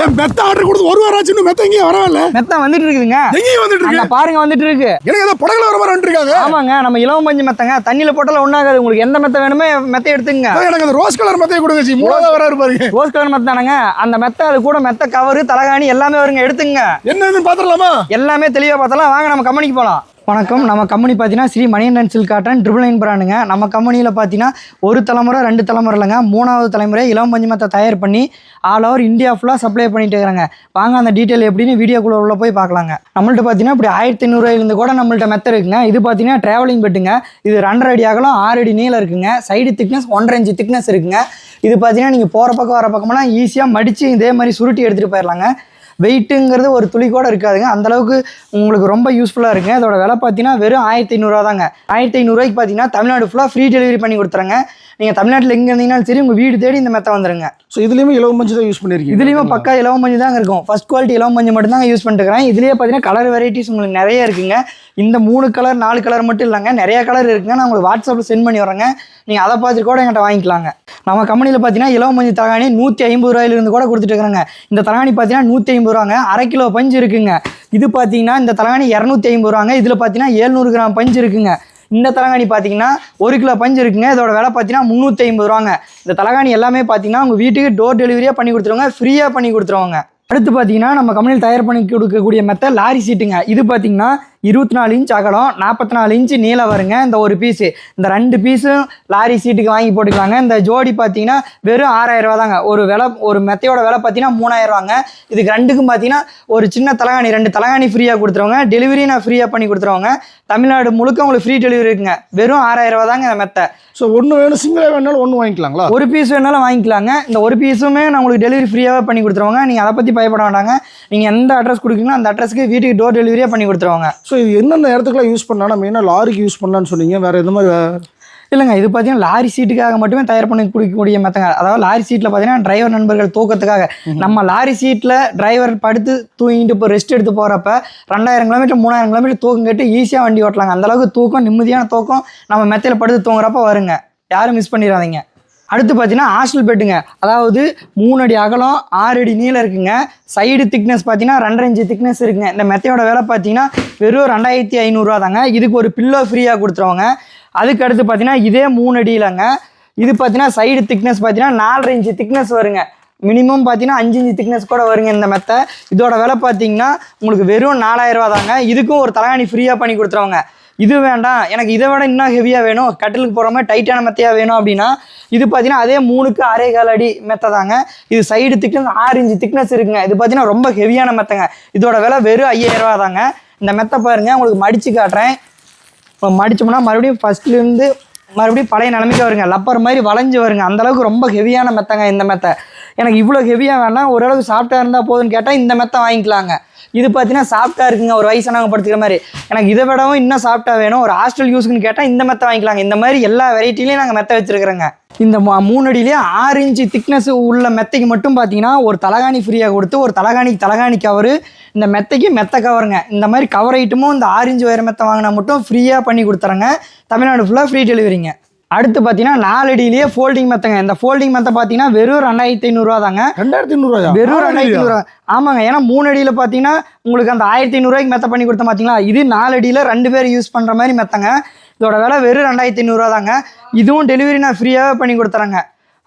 ஏன் மெத்த ஆர்டர் கொடுத்து ஒரு வாரம் ஆச்சு இன்னும் மெத்த எங்கேயும் வரவில்ல மெத்த வந்துட்டு இருக்குதுங்க எங்கேயும் வந்துட்டு இருக்கு பாருங்க வந்துட்டு இருக்கு எனக்கு ஏதோ படகுல வர மாதிரி வந்துருக்காங்க ஆமாங்க நம்ம இலவம் பஞ்சு மெத்தங்க. தண்ணியில போட்டாலும் ஒண்ணாகாது உங்களுக்கு எந்த மெத்த வேணுமே மெத்த எடுத்துங்க எனக்கு அந்த ரோஸ் கலர் மெத்தையை கொடுங்க சி மூணாவது வராரு பாருங்க. ரோஸ் கலர் மெத்த தானங்க. அந்த மெத்த அது கூட மெத்த கவரு தலகாணி எல்லாமே வருங்க எடுத்துங்க என்னன்னு பாத்துடலாமா? எல்லாமே தெளிவாக பார்த்தலாம் வாங்க நம்ம கம்பெனிக்கு போகலாம் வணக்கம். நம்ம கம்பெனி பார்த்தீங்கன்னா Sri Maniyan silk cotton triple nine பிராண்டுங்க. நம்ம கம்பெனியில் பார்த்தீங்கன்னா ஒரு தலைமுறை ரெண்டு தலைமுறை இல்லைங்க. மூணாவது தலைமுறை இளம் பஞ்சமத்தை தயார் பண்ணி ஆல் ஓவர் இந்தியா ஃபுல்லாக சப்ளை பண்ணிட்டு இருக்கிறாங்க. வாங்க அந்த டீட்டெயில் எப்படின்னு வீடியோக்குள்ள உள்ள போய் பார்க்கலாங்க. நம்மள்ட்ட பார்த்தீங்கன்னா இப்படி ஆயிரத்தி ஐநூறுவாயிலிருந்து கூட நம்மள்ட்ட மெத்த இருக்குங்க. இது பார்த்தீங்கன்னா ட்ராவலிங் பெட்டுங்க இது ரெண்டரை அடி அகலம் ஆறு அடி நீளம் இருக்குங்க. சைடு திக்னஸ் ஒன்றரை இன்ச்சு திக்னஸ் இருக்குங்க. இது பார்த்தீங்கன்னா நீங்கள் போகிற பக்கம் வர பக்கம்னா ஈஸியாக மடித்து இதே மாதிரி சுருட்டி எடுத்துகிட்டு போயிடலாங்க வெயிட்டுங்கிறது ஒரு துளி கூட இருக்காதுங்க. அந்த அளவுக்கு உங்களுக்கு ரொம்ப யூஸ்ஃபுல்லாக இருக்குங்க. இதோட விலை பார்த்தீங்கன்னா வெறும் ஆயிரத்தி ஐநூறுரூவா தாங்க. ஆயிரத்தி ஐநூறுரூவாய்க்கு பார்த்தீங்கன்னா தமிழ்நாடு ஃபுல்லாக ஃப்ரீ டெலிவரி பண்ணி கொடுத்துறாங்க. நீங்கள் தமிழ்நாட்டில் எங்கே இருந்தீங்கனாலும் சரி உங்கள் வீடு தேடி இந்த மெத்த வந்துருங்க. ஸோ இதுலயுமே இலவ மஞ்சள் தான் யூஸ் பண்ணிருக்கீங்க. இதுலேயும் பக்கா இலவம் மஞ்சள் தாங்க இருக்கும். ஃபர்ஸ்ட் குவாலிட்டி இலவம் மஞ்சள் மட்டும் தாங்க யூஸ் பண்ணிட்டுருக்கேன் இதுலேயே பார்த்தீங்கன்னா கலர் வெரைட்டிஸ் உங்களுக்கு நிறைய இருக்குங்க. இந்த மூணு கலர் நாலு கலர் மட்டும் இல்லைங்க. நிறைய கலர் இருக்குங்க. நான் உங்களுக்கு வாட்ஸ்அப்பில் சென்ட் பண்ணி வரேங்க நீங்கள் அதை பார்த்துட்டு கூட என்கிட்ட வாங்கிக்கலாங்க. நம்ம கம்பெனியில் பார்த்தீங்கன்னா இலவ மஞ்சள் தலகாணி நூற்றி ஐம்பது ரூபாயிலிருந்து கூட கொடுத்துட்டு இருக்கிறாங்க இந்த தலகாணி பார்த்தீங்கன்னா நூற்றி ஐம்பது ரூபாங்க. அரை கிலோ பஞ்சு இருக்குங்க. இது பார்த்தீங்கன்னா இந்த தலகாணி இரநூத்தி ஐம்பது ரூபாங்க. இதில் பார்த்தீங்கன்னா ஏழ்நூறு கிராம் பஞ்சு இருக்குங்க. இந்த தலைகாணி பார்த்தீங்கன்னா ஒரு கிலோ பஞ்சு இருக்குங்க. இதோட விலை பார்த்தீங்கன்னா முந்நூற்றி ஐம்பது ரூபாங்க. இந்த தலைகாணி எல்லாமே பார்த்தீங்கன்னா உங்கள் வீட்டுக்கு டோர் டெலிவரியாக பண்ணி கொடுத்துருவாங்க. ஃப்ரீயாக பண்ணி கொடுத்துருவாங்க. அடுத்து பார்த்தீங்கன்னா நம்ம கம்பெனியில் தயார் பண்ணி கொடுக்கக்கூடிய மெத்த லாரி சீட்டுங்க. இது பார்த்தீங்கன்னா இருபத்தி நாலு இன்ச் அகலம் நாற்பத்தி நாலு இன்ச்சு நீளம் வருங்க. இந்த ஒரு பீஸு இந்த ரெண்டு பீஸும் லாரி சீட்டுக்கு வாங்கி போட்டுக்கலாங்க. இந்த ஜோடி பார்த்தீங்கன்னா வெறும் ஆறாயிரம் ரூபா தாங்க. ஒரு விலை ஒரு மெத்தையோட விலை பார்த்தீங்கன்னா மூணாயிரம் ரூபாங்க. இதுக்கு ரெண்டுக்கும் பார்த்தீங்கன்னா ஒரு சின்ன தலகாணி ரெண்டு தலகாணி ஃப்ரீயாக கொடுத்துருவாங்க. டெலிவரி நான் ஃப்ரீயாக பண்ணி கொடுத்துருவாங்க. தமிழ்நாடு முழுக்க உங்களுக்கு ஃப்ரீ டெலிவரி இருக்குங்க. வெறும் ஆறாயிரம் ரூபா தாங்க இந்த மெத்தை. ஸோ ஒன்று வேணும் சிங்கிளாக வேணாலும் ஒன்று வாங்கிக்கலாங்களா? ஒரு பீஸ் வேணாலும் வாங்கிக்கலாங்க. இந்த ஒரு பீஸுமே நான் உங்களுக்கு டெலிவரி ஃப்ரீயாகவே பண்ணி கொடுத்துருவாங்க. நீங்கள் அதை பற்றி பயப்பட வேண்டாங்க. நீங்கள் எந்த அட்ரஸ் கொடுக்குறீங்களோ அந்த அட்ரஸ்க்கு வீட்டுக்கு டோர் டெலிவரியாக பண்ணி கொடுத்துருவாங்க. ஸோ இது எந்தெந்த இடத்துக்குலாம் யூஸ் பண்ணலாம் மெயினாக லாரிக்கு யூஸ் பண்ணலாம்னு சொன்னீங்க. வேற எந்த மாதிரி இல்லைங்க இது பார்த்தீங்கன்னா லாரி சீட்டுக்காக மட்டுமே தயார் பண்ணி கொடுக்கக்கூடிய மெத்தங்க. அதாவது லாரி சீட்டில் பார்த்தீங்கன்னா டிரைவர் நண்பர்கள் தூக்கத்துக்காக. நம்ம லாரி சீட்டில் டிரைவர் படுத்து தூங்கிட்டு இப்போ ரெஸ்ட் எடுத்து போகிறப்ப ரெண்டாயிரம் கிலோமீட்டர் மூணாயிரம் கிலோமீட்டர் தூக்கம் கட்டி ஈஸியாக வண்டி ஓட்டலாங்க. அந்த அளவுக்கு தூக்கம் நிம்மதியான தூக்கம் நம்ம மெத்தையில் படுத்து தூங்குறப்ப வருங்க. யாரும் மிஸ் பண்ணிடாதீங்க. அடுத்து பார்த்தீங்கன்னா ஹாஸ்டல் பெட்டுங்க அதாவது மூணு அடி அகலம் ஆறு அடி நீளம் இருக்குங்க. சைடு திக்னஸ் பார்த்தீங்கன்னா ரெண்டரை இன்ச்சு திக்னஸ் இருக்குங்க. இந்த மெத்தையோட விலை பார்த்தீங்கன்னா வெறும் ரெண்டாயிரத்தி ஐநூறுரூவா தாங்க. இதுக்கு ஒரு பில்லோ ஃப்ரீயாக கொடுத்துருவாங்க. அதுக்கு அடுத்து பார்த்தீங்கன்னா இதே மூணு அடியிலங்க இது பார்த்தீங்கன்னா சைடு திக்னஸ் பார்த்தீங்கன்னா நாலரை இன்ச்சு திக்னஸ் வருங்க. மினிமம் பார்த்தீங்கன்னா அஞ்சு இன்ச்சு திக்னஸ் கூட வருங்க இந்த மெத்தை இதோட விலை பார்த்தீங்கன்னா உங்களுக்கு வெறும் நாலாயிரம் ரூபா தாங்க. இதுக்கும் ஒரு தலகாணி ஃப்ரீயாக பண்ணி கொடுத்துருவாங்க. இது வேண்டாம். எனக்கு இதை விட இன்னும் ஹெவியாக வேணும். கட்டிலுக்கு போகிற மாதிரி டைட்டான மெத்தையாக வேணும் அப்படின்னா இது பார்த்தீங்கன்னா அதே மூணுக்கு அரை கால் அடி மெத்தை தாங்க. இது சைடு திக்னஸ் ஆறு இன்ச்சு திக்னஸ் இருக்குங்க. இது பார்த்தீங்கன்னா ரொம்ப ஹெவியான மெத்தைங்க. இதோட விலை வெறும் ஐயாயிரரூவா தாங்க. இந்த மெத்தை பாருங்கள் உங்களுக்கு மடித்து காட்டுறேன். இப்போ மடித்தோம்னா மறுபடியும் ஃபஸ்ட்லேருந்து மறுபடியும் பழைய நிலைமைக்கு வருங்க. லப்பர் மாதிரி வளைஞ்சு வருங்க. அந்தளவுக்கு ரொம்ப ஹெவியான மெத்தைங்க இந்த மெத்தை. எனக்கு இவ்வளோ ஹெவியாக வேணாம் ஓரளவுக்கு சாஃப்ட்டாக இருந்தால் போதும்னு கேட்டால் இந்த மெத்தை வாங்கிக்கலாங்க. இது பார்த்தீங்கன்னா சாஃப்ட்டாக இருக்குங்க ஒரு வயசானவங்க படுத்துக்கிற மாதிரி. எனக்கு இதை விடவும் இன்னும் சாஃப்ட்டாக வேணும். ஒரு ஹாஸ்டல் யூஸ்க்குன்னு கேட்டால் இந்த மெத்தை வாங்கிக்கலாங்க. இந்த மாதிரி எல்லா வெரைட்டிலையும் நாங்கள் மெத்தை வச்சுருக்கிறோங்க. இந்த ம- மூணு அடியிலே ஆறு இன்ச்சு திக்னஸ் உள்ள மெத்தைக்கு மட்டும் பார்த்தீங்கன்னா ஒரு தலகாணி ஃப்ரீயாக கொடுத்து ஒரு தலகாணிக்கு தலகாணி கவரு இந்த மெத்தைக்கு மெத்தை கவருங்க இந்த மாதிரி கவர் ஐட்டமும் இந்த ஆரஞ்சு ஒயர் மெத்தை வாங்கினா மட்டும் ஃப்ரீயாக பண்ணி கொடுத்துறேங்க. தமிழ்நாடு ஃபுல்லாக ஃப்ரீ டெலிவரிங்க அடுத்து பார்த்தீங்கன்னா நாலு அடியிலேயே ஃபோல்டிங் மெத்தைங்க இந்த ஃபோல்டிங் மெத்தை பார்த்தீங்கன்னா வெறும் ரெண்டாயிரத்தி ஐநூறுரூவா தாங்க. ரெண்டாயிரத்தி ஐநூறுவாயா வெறும் ரெண்டாயிரத்தி ஐநூறுவா ஆமாங்க. ஏன்னா மூணு அடியில் பார்த்தீங்கன்னா உங்களுக்கு அந்த ஆயிரத்தி ஐநூறுரூவாய்க்கு மெத்த பண்ணி கொடுத்தேன் பார்த்தீங்களா இது நாலு அடியில் ரெண்டு பேர் யூஸ் பண்ணுற மாதிரி மெத்தங்க இதோட விலை வெறும் ரெண்டாயிரத்தி ஐநூறுரூவா தாங்க. இதுவும் டெலிவரி நான் ஃப்ரீயாகவே பண்ணி கொடுத்துறேங்க.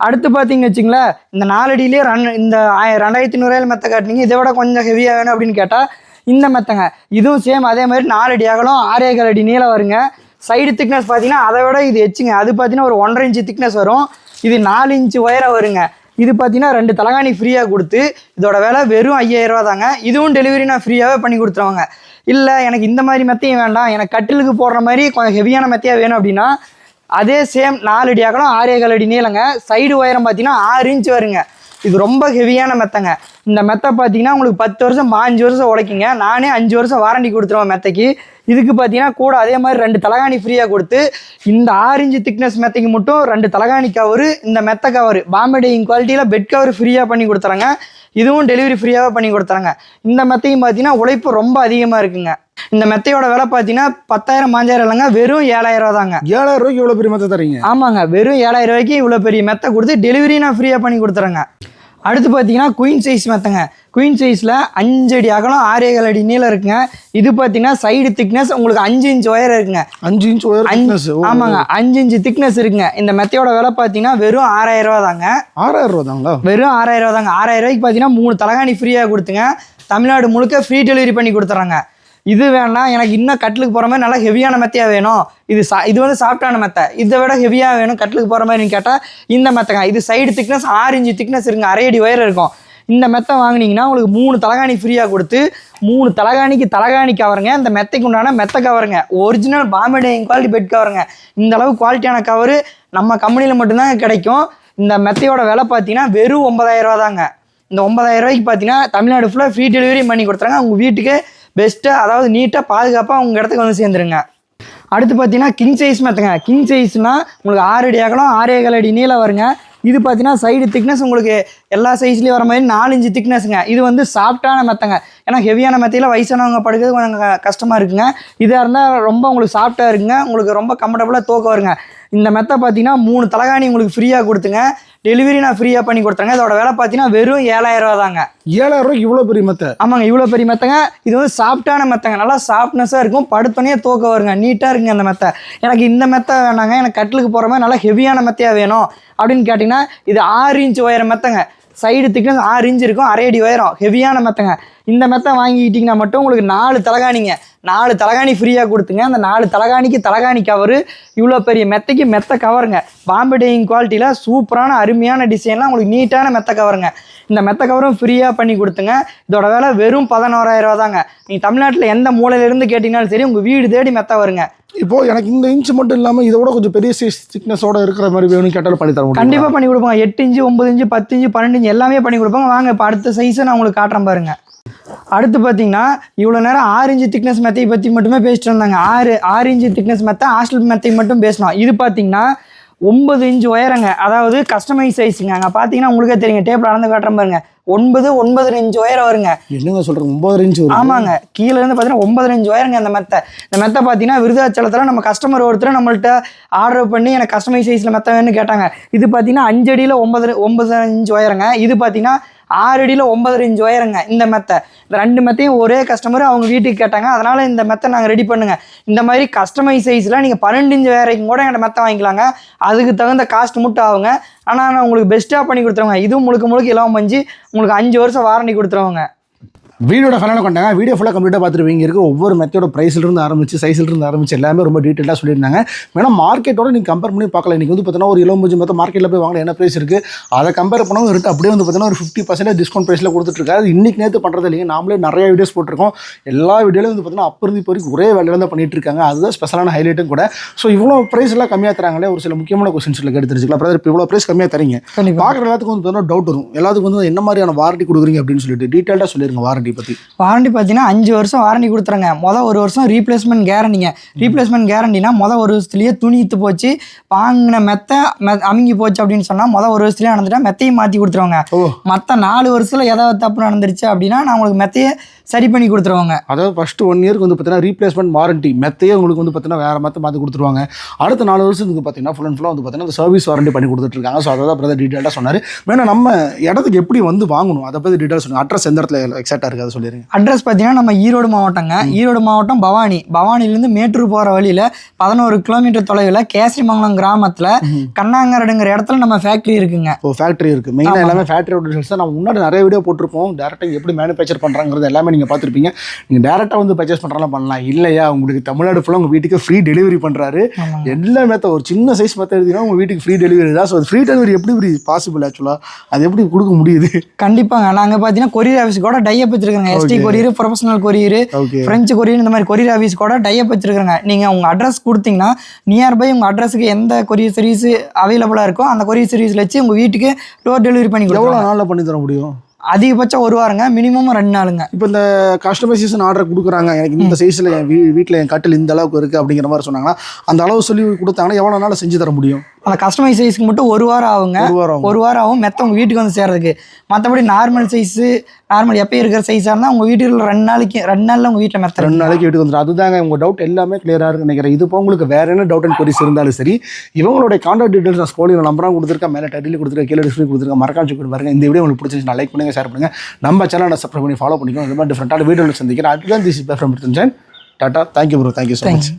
அடுத்து பார்த்தீங்க வச்சுங்களேன் இந்த நாலு அடியிலே ரன் இந்த ரெண்டாயிரத்தி ஐநூறுவாயில் மெத்த காட்டினீங்க. இதை விட கொஞ்சம் ஹெவியாக வேணும் அப்படின்னு கேட்டால் இந்த மெத்தங்க இதுவும் சேம் அதே மாதிரி நாலு அடி அகலம் ஆறே கால் அடி நீளம் வருங்க. சைடு திக்னஸ் பார்த்தீங்கன்னா அதை விட இது எச்சுங்க. அது பார்த்தீங்கன்னா ஒரு ஒன்றரை இன்ச்சு திக்னஸ் வரும். இது நாலு இன்ச்சு உயரம் வருங்க. இது பார்த்தீங்கன்னா ரெண்டு தலகாணி ஃப்ரீயாக கொடுத்து இதோட விலை வெறும் ஐயாயிரரூவா தாங்க. இதுவும் டெலிவரி நான் ஃப்ரீயாகவே பண்ணி கொடுத்துருவாங்க. இல்லை எனக்கு இந்த மாதிரி மெத்தையும் வேண்டாம். எனக்கு கட்டிலுக்கு போடுற மாதிரி கொஞ்சம் ஹெவியான மெத்தையாக வேணும் அப்படின்னா அதே சேம் நாலு அடி அகலம் ஆறே கால் அடி நீளங்க சைடு உயரம் பார்த்தீங்கன்னா ஆறு இன்ச் வருங்க. இது ரொம்ப ஹெவியான மெத்தைங்க. இந்த மெத்தை பார்த்தீங்கன்னா உங்களுக்கு பத்து வருஷம் பாஞ்சு வருஷம் உழைக்குங்க நானே அஞ்சு வருஷம் வாரண்டி கொடுத்துருவேன் மெத்தைக்கு. இதுக்கு பார்த்தீங்கன்னா கூட அதே மாதிரி ரெண்டு தலகாணி ஃப்ரீயாக கொடுத்து இந்த ஆறு இன்ச்சு திக்னஸ் மெத்தைக்கு மட்டும் ரெண்டு தலகாணி கவரு இந்த மெத்தை கவரு பாம்பே டேயிங் குவாலிட்டியில் பெட் கவர் ஃப்ரீயாக பண்ணி கொடுத்துறாங்க. இதுவும் டெலிவரி ஃப்ரீயாகவே பண்ணி கொடுத்துறாங்க. இந்த மெத்தையும் பார்த்தீங்கன்னா உழைப்பு ரொம்ப அதிகமாக இருக்குங்க. இந்த மெத்தையோட விலை பார்த்தீங்கன்னா பத்தாயிரம் பாஞ்சாயிரம் இல்லைங்க வெறும் ஏழாயிரம் ரூபா தாங்க. ஏழாயிரம் ரூபாய்க்கு எவ்வளோ பெரிய மத்த தரீங்க? ஆமாங்க வெறும் ஏழாயிரம் ரூபாய்க்கு இவ்வளோ பெரிய மெத்தை கொடுத்து டெலிவரி நான் ஃப்ரீயாக பண்ணி கொடுத்துறேங்க. அடுத்து பார்த்தீங்கன்னா குயின் சைஸ் மெத்தங்க. குயின் சைஸில் அஞ்சு அடி அகலம் ஆறேகால் அடி நீளம் இருக்குங்க. இது பார்த்தீங்கன்னா சைடு திக்னஸ் உங்களுக்கு அஞ்சு இன்ச் ஒயர் இருக்குங்க. அஞ்சு இன்ச் ஒயர் ஆமாங்க அஞ்சு இன்ச் திக்னஸ் இருக்குங்க. இந்த மெத்தையோட விலை பார்த்தீங்கன்னா வெறும் ஆறாயிரம் ரூபா தாங்க. ஆறாயிரம் ரூபா தாங்களா? வெறும் ஆறாயிரம் ரூபா தாங்க. ஆறாயிரம் ரூபாய்க்கு பார்த்தீங்கன்னா மூணு தலகாணி ஃப்ரீயாக கொடுத்துங்க. தமிழ்நாடு முழுக்க ஃப்ரீ டெலிவரி பண்ணி கொடுத்துட்றாங்க இது வேணாம் எனக்கு இன்னும் கட்டிலுக்கு போகிற மாதிரி நல்லா ஹெவியான மெத்தையாக வேணும். இது சா இது வந்து சாஃப்டான மெத்தை. இதை விட ஹெவியாக வேணும் கட்டிலுக்கு போகிற மாதிரி கேட்டால் இந்த மெத்தைங்க இது சைடு திக்னஸ் ஆறு இன்ச்சு திக்னஸ் இருக்குங்க அரை அடி ஒயர் இருக்கும். இந்த மெத்தை வாங்குனீங்கன்னா உங்களுக்கு மூணு தலகாணி ஃப்ரீயாக கொடுத்து மூணு தலகாணிக்கு தலகாணி கவருங்க இந்த மெத்தைக்கு உண்டான மெத்தை கவருங்க ஒரிஜினல் பாம்பே குவாலிட்டி பெட் கவருங்க இந்த அளவு குவாலிட்டியான கவரு நம்ம கம்பெனியில் மட்டும்தான் கிடைக்கும். இந்த மெத்தையோட விலை பார்த்தீங்கன்னா வெறும் ஒன்பதாயிரம் ரூபா தாங்க. இந்த ஒன்பதாயிரம் ரூபாய்க்கு பார்த்தீங்கன்னா தமிழ்நாடு ஃபுல்லாக ஃப்ரீ டெலிவரி பண்ணி கொடுத்துறாங்க உங்கள் வீட்டுக்கு பெஸ்ட்டாக அதாவது நீட்டாக பாதுகாப்பாக உங்கள் இடத்துக்கு வந்து சேர்ந்துருங்க. அடுத்து பார்த்தீங்கன்னா கிங் சைஸ் மெத்தங்க. கிங் சைஸ்னால் உங்களுக்கு ஆறு அடி அகலம் ஆறே கால் அடி நீளம் வருங்க. இது பார்த்தீங்கன்னா சைடு திக்னஸ் உங்களுக்கு எல்லா சைஸ்லேயும் வர மாதிரி நாலு இன்ச்சு திக்னஸ்ங்க இது வந்து சாஃப்டான மெத்தங்க. ஏன்னா ஹெவியான மெத்தையில் வயசானவங்க படுக்கிறது கொஞ்சம் கஷ்டமாக இருக்குங்க. இதாக இருந்தால் ரொம்ப உங்களுக்கு சாஃப்டாக இருக்குங்க. உங்களுக்கு ரொம்ப கம்ஃபர்டபுளாக தோக்க வருங்க. இந்த மெத்தை பார்த்தீங்கன்னா மூணு தலகாணி உங்களுக்கு ஃப்ரீயாக கொடுத்துங்க. டெலிவரி நான் ஃப்ரீயாக பண்ணி கொடுத்துறேங்க. இதோட விலை பார்த்தீங்கன்னா வெறும் ஏழாயிரம் ரூபா தாங்க. ஏழாயிரம் ரூபாய்க்கு இவ்வளோ பெரிய மெத்தை? ஆமாங்க இவ்வளோ பெரிய மெத்தங்க. இது வந்து சாஃப்டான மெத்தங்க. நல்லா சாஃப்ட்னஸாக இருக்கும். படுத்தோடனே தூக்க வருங்க. நீட்டாக இருக்குங்க அந்த மெத்தை. எனக்கு இந்த மெத்தை வேணாங்க. எனக்கு கட்டிலுக்கு போகிற மாதிரி நல்லா ஹெவியான மெத்தையாக வேணும். அப்படின்னு கேட்டிங்கன்னா இது ஆறு இன்ச் உயர மெத்தங்க. சைடு திக்னஸ் ஆறு இன்ச் இருக்கும். அரை அடி உயரம். ஹெவியான மெத்தங்க. இந்த மெத்தை வாங்கிக்கிட்டிங்கன்னா மட்டும் உங்களுக்கு நாலு தலகாணிங்க. நாலு தலகாணி ஃப்ரீயாக கொடுத்துங்க. அந்த நாலு தலகாணிக்கு தலகாணி கவரு இவ்வளோ பெரிய மெத்தைக்கு மெத்த கவருங்க பாம்பே டேயிங் குவாலிட்டியில் சூப்பரான அருமையான டிசைன்லாம் உங்களுக்கு நீட்டான மெத்த கவருங்க இந்த மெத்த கவரும் ஃப்ரீயாக பண்ணி கொடுத்துங்க. இதோட விலை வெறும் பதினோராயிரம் ரூபா தாங்க. நீங்கள் தமிழ்நாட்டில் எந்த மூலையிலேருந்து கேட்டிங்கனாலும் சரி உங்கள் வீடு தேடி மெத்த வருங்க இப்போ எனக்கு இந்த இன்ச் மட்டும் இல்லாமல் இதை விட கொஞ்சம் பெரிய சைஸ் திக்னஸோட இருக்கிற மாதிரி வேணும்னு கேட்டாலும் பண்ணி தர முடியும்? கண்டிப்பாக பண்ணி கொடுப்பாங்க. எட்டு இன்ச்சு ஒம்பது இன்ச்சு பத்து இன்ச்சு பன்னெண்டு இன்ச்சு எல்லாமே பண்ணி கொடுப்பாங்க வாங்க இப்போ அடுத்த சைஸை நான் உங்களுக்கு காட்டுறேன் பாருங்க. அடுத்து பார்த்தீங்கன்னா இவ்வளோ நேரம் ஆறு இன்ச்சு திக்னஸ் மெத்தையை பற்றி மட்டுமே பேசிட்டு இருந்தாங்க ஆறு ஆறு இன்ச்சு திக்னஸ் மெத்தை ஹாஸ்டல் மெத்தை மட்டும் பேசணும் இது பார்த்தீங்கன்னா ஒன்பது இன்ச் உயரங்க அதாவது கஸ்டமைஸ் சைஸுங்க அங்கே பார்த்தீங்கன்னா உங்களுக்கே தெரியுங்க டேபிள் அளந்து காட்டுறேன் பாருங்க. ஒன்பது ஒன்பது இன்ச் உயரம் வருங்க. என்னங்க சொல்கிறேன் ஒன்பது இன்ச் வரும் ஆமாங்க. கீழே இருந்து பார்த்தீங்கன்னா ஒன்பது இன்ச் உயரங்க அந்த மெத்தை இந்த மெத்தை பார்த்தீங்கன்னா விருதாச்சலத்தில் நம்ம கஸ்டமர் ஒருத்தர் நம்மள்ட்ட ஆர்டர் பண்ணி எனக்கு கஸ்டமைஸ் சைஸில் மெத்தை வேணும்னு கேட்டாங்க. இது பார்த்தீங்கன்னா அஞ்சு அடியில் ஒன்பது ஒன்பது இன்ச் உயரங்க. இது பார்த்தீங்கன்னா ஆறு அடியில் ஒன்பது இன்ச் உயரங்க. இந்த மெத்தை இந்த ரெண்டு மெத்தையும் ஒரே கஸ்டமர் அவங்க வீட்டுக்கு கேட்டாங்க. அதனால் இந்த மெத்தை நாங்கள் ரெடி பண்ணுங்க. இந்த மாதிரி கஸ்டமைஸ் சைஸில் நீங்கள் பன்னெண்டு இன்ச் வரைக்கும் கூட எங்கள் மெத்தை வாங்கிக்கலாங்க. அதுக்கு தகுந்த காஸ்ட் மட்டும் ஆகுங்க. ஆனால் நான் உங்களுக்கு பெஸ்ட்டாக பண்ணி கொடுத்துருவாங்க. இதுவும் முழுக்க முழுக்க இலவம் பஞ்சு. உங்களுக்கு அஞ்சு வருஷம் வாரண்டி கொடுத்துருவாங்க. வீடியோட ஃபைனலாக கொண்டாங்க. வீடியோ ஃபுல்லாக கம்ப்ளீட்டாக பார்த்துருவீங்க இருக்க ஒவ்வொரு மெத்தையோட ப்ரைஸ்ல இருந்து ஆரம்பிச்சு சைஸ்ல இருந்து ஆரம்பிச்சு எல்லாமே ரொம்ப டீட்டெயிலாக சொல்லியிருந்தாங்க. வேணா மார்க்கெட்டோட நீங்கள் கம்பேர் பண்ணி பார்க்கலாம். இன்றைக்கி வந்து பார்த்தீங்கன்னா ஒரு இளம்பஞ்சு மொத்தம் மார்க்கெட்டில் போய் வாங்கின என்ன ப்ரைஸ் இருக்குது அதை கம்பேர் பண்ணவும் இருக்குது அப்படியே வந்து பார்த்தீங்கன்னா ஒரு ஃபிஃப்டி பர்சன்டேஜ் டிஸ்கவுண்ட் ப்ரைஸில் கொடுத்துட்ருக்காரு அது இன்னைக்கு நேற்று பண்ணுறது இல்லைங்க. நாமளே நிறைய வீடியோஸ் போட்டிருக்கோம். எல்லா வீடியோலையும் வந்து பார்த்தீங்கன்னா அப்போ இருந்து இப்போ வரைக்கும் ஒரே வேலையில் தான் பண்ணிட்டு இருக்காங்க. அதுதான் ஸ்பெஷலான ஹைலைட்டும் கூட. ஸோ இவ்வளோ ப்ரைஸ் எல்லாம் கம்மியாக தராங்களே ஒரு சில முக்கியமான கொஸ்டின்ஸில் கேட்டு தெரிஞ்சுக்கலாம் பிரதர் இப்போ இவ்வளோ ப்ரைஸ் கம்மியாக தரீங்க. பார்க்குற எல்லாத்துக்கும் வந்து பார்த்தீங்கன்னா டவுட் வரும். எல்லாத்துக்கும் வந்து என்ன மாதிரியான வாரண்டி கொடுக்குறீங்க அப்படின்னு சொல்லிட்டு டீட்டெயிலாக சொல்லிருங்க வாரண்டி பற்றி வாரண்டி பார்த்தீங்கன்னா அஞ்சு வருஷம் வாரண்டி கொடுத்துறாங்க. மொதல் ஒரு வருஷம் ரீப்ளேஸ்மெண்ட் கேரண்டிங்க ரீப்ளேஸ்மெண்ட் கேரண்டினா மொதல் ஒரு வருஷத்துலேயே துணி இத்து போச்சு. வாங்கின மெத்தை அமுங்கி போச்சு அப்படின்னு சொன்னால் மொதல் ஒரு வருஷத்துலேயே நடந்துட்டா மெத்தையும் மாற்றி கொடுத்துருவாங்க. மற்ற நாலு வருஷத்தில் ஏதாவது தப்பு நடந்துருச்சு அப்படின்னா நான் உங்களுக்கு மெத்தையை சரி பண்ணி கொடுத்துருவாங்க. அதாவது ஃபஸ்ட்டு ஒன் இயருக்கு வந்து பார்த்தீங்கன்னா ரீப்ளேஸ்மெண்ட் வாரண்டி மெத்தையே உங்களுக்கு வந்து பார்த்தீங்கன்னா வேறு மெத்த மாற்றி கொடுத்துருவாங்க. அடுத்த நாலு வருஷத்துக்கு பார்த்தீங்கன்னா ஃபுல் அண்ட் ஃபுல்லாக வந்து பார்த்தீங்கன்னா சர்வீஸ் வாரண்டி பண்ணி கொடுத்துட்ருக்காங்க ஸோ அதை தான் பிரதர் டீட்டெயிலாக சொன்னார். வேணா நம்ம இடத்துக்கு எப்படி வந்து வாங்கணும்? அதை பற்றி டீட்டெயில் சொல்லுங்கள் அட்ரஸ் எந்த இடத்துல எக்ஸாக்டாக இருக்குது அதை சொல்லிடுங்க அட்ரஸ் பார்த்தீங்கன்னா நம்ம ஈரோடு மாவட்டங்க. ஈரோடு மாவட்டம் பவானி. பவானிலேருந்து மேட்டூர் போகிற வழியில் பதினோரு கிலோமீட்டர் தொலைவில் கேசரிமங்கலம் கிராமத்தில் கண்ணாங்கரடுங்கிற இடத்துல நம்ம ஃபேக்ட்ரி இருக்குங்க. இப்போ ஃபேக்ட்ரி இருக்குது மெயினாக எல்லாமே ஃபேக்ட்ரி டீட்டெயில்ஸ் தான். நம்ம முன்னாடி நிறைய வீடியோ போட்டிருப்போம். டேரெக்டாக எப்படி மேனுஃபேக்சர் பண்ணுறாங்கிறது எல்லாமே நீங்கள் பார்த்துருப்பீங்க. நீங்கள் டேரெக்டாக வந்து பர்ச்சேஸ் பண்ணுறலாம் பண்ணலாம். இல்லையா? உங்களுக்கு தமிழ்நாடு ஃபுல்லாக உங்கள் வீட்டுக்கு ஃப்ரீ டெலிவரி பண்ணுறாரு. எல்லா மெத்த ஒரு சின்ன சைஸ் மெத்த எழுதினா உங்கள் வீட்டுக்கு ஃப்ரீ டெலிவரி தான். ஸோ ஃப்ரீ டெலிவரி எப்படி பாசிபிள் ஆக்சுவலாக அது எப்படி கொடுக்க முடியுது? கண்டிப்பாங்க. நாங்கள் பார்த்தீங்கன்னா கொரியர் ஆஃபீஸ் கூட டைப் வச்சிருக்காங்க. ST courier professional courier okay French courier இந்த மாதிரி கொரியர் ஆஃபீஸ் கூட டைப் வச்சிருக்காங்க. நீங்கள் உங்கள் அட்ரஸ் கொடுத்தீங்கன்னா நியர்பை உங்கள் அட்ரஸுக்கு எந்த கொரியர் சர்வீஸ் அவைலபிளாக இருக்கோ அந்த கொரியர் சர்வீஸில் வச்சு உங்கள் வீட்டுக்கு டோர் டெலிவரி பண்ணி எவ்வளோ கொடுத்துருவாங்க நாளில் பண்ணி தர முடியும்? அதிகபட்சம் ஒரு வாரங்க மினிமம் ரெண்டு நாளுங்க. இப்போ இந்த கஸ்டமைசேஷன் ஆர்டர் கொடுக்குறாங்க. எனக்கு இந்த சைஸில் என் வீ வீட்டில் என் கட்டில் இந்த அளவுக்கு இருக்குது அப்படிங்கிற மாதிரி சொன்னாங்கன்னா அந்த அளவு சொல்லி கொடுத்தாங்கன்னா எவ்வளோ நாள் செஞ்சு தர முடியும்? அந்த கஸ்டமைஸ் சைஸ்க்கு மட்டும் ஒரு வாரம் ஆகுங்க. ஒரு வாரம் ஒரு வாரம் ஆகும். மெத்த உங்கள் வீட்டுக்கு வந்து சேர்றதுக்கு. மற்றபடி நார்மல் சைஸு நார்மல் எப்போ இருக்கிற சைஸாக இருந்தால் உங்கள் வீட்டுக்கு ரெண்டு நாளைக்கு ரெண்டு நாளில் உங்கள் வீட்டில் மெத்த ரெண்டு நாளைக்கு வீட்டுக்கு வந்துடும் அதுதாங்க உங்கள் டவுட் எல்லாமே கிளியராக இருக்கு நினைக்கிறேன். இது இப்போ உங்களுக்கு வேற என்ன டவுட் அண்ட் கொரிஸ் இருந்தாலும் சரி இவங்களுடைய கான்டாக்ட் டீடைல்ஸ் நான் ஸ்கோலில் நம்பராக கொடுத்துருக்கேன் மேலே டைட்டில் கொடுத்துருக்கேன் கீழே டிஸ்பிளே கொடுத்துருக்கேன் மறக்காம செக் பண்ணி பாருங்க. இந்த வீடியோ உங்களுக்கு பிடிச்சிருந்துச்சு லைக் பண்ணுங்கள் ஷேர் பண்ணுங்க. நம்ம சேனலை சப்ஸ்கிரைப் பண்ணி ஃபாலோ பண்ணிக்கணும் இந்த மாதிரி டிஃப்ரெண்டான வீடியோவில் சந்திக்கிறேன். அட்வான்ஸ் திஸ் பேஃப்ரம் tata thank you bro thank you so much